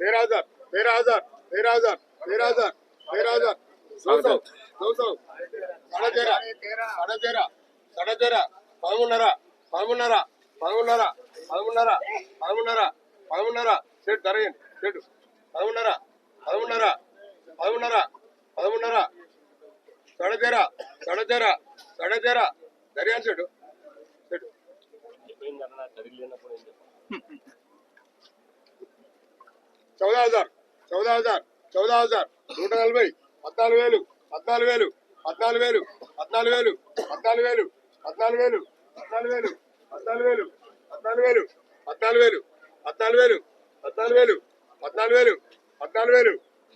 तेरह हजार तेरह हजार तेरह हजार तेरह हजार तेरह हजार दो सौ दो सौ साढ़े तेरह साढ़े तेरह साढ़े तेरह पदमूनर पदमूनर पदमूनर पदमूनर पदमूनर పదమూడున్నర సెట్ ధర సెట్ పదమూడున్నర పదమూడున్నర పదమూడున్నర పదమూడున్నర సడతెర సడతెర సడతెర ధర సెట్ సెట్ చౌదా హజార్ చౌదా హజార్ చౌదా హజార్ నూట నలభై పద్నాలుగు వేలు పద్నాలుగు వేలు పద్నాలుగు వేలు పద్నాలుగు వేలు పద్నాలుగు వేలు పద్నాలుగు వేలు పద్నాలుగు వేలు పద్నాలుగు వేలు పద్నాలుగు వేలు పద్నాలుగు వేలు పద్నాలుగు వేలు పద్నాలుగు వేలు పద్నాలుగు వేలు పద్నాలుగు వేలు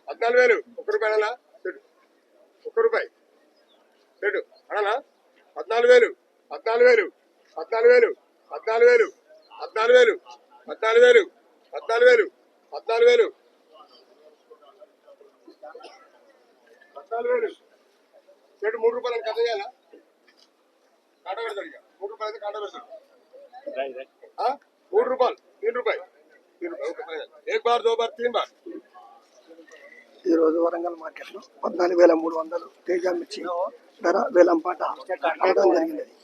పద్నాలుగు వేలు ఒక్క రూపాయి అలా చెడు ఒక్క రూపాయి చెడు అలా పద్నాలుగు వేలు పద్నాలుగు వేలు పద్నాలుగు వేలు పద్నాలుగు వేలు పద్నాలుగు వేలు పద్నాలుగు వేలు పద్నాలుగు వేలు పద్నాలుగు వేలు. పద్నాలుగు వేలు. చెడు మూడు రూపాయలు కథ చేయాలా? కాట పెడతాడు ఇక. మూడు రూపాయలు అయితే కాట పెడతాడు. ఆ? మూడు రూపాయలు. తీన్ రూపాయలు. తీన్. ఏక్ బార్ దో బార్ తీన్ బార్. ఈ రోజు వరంగల్ మార్కెట్లో పద్నాలుగు వేల మూడు వందలు తేజ మిర్చి ధర వేలం పాట అమ్మడం జరిగినది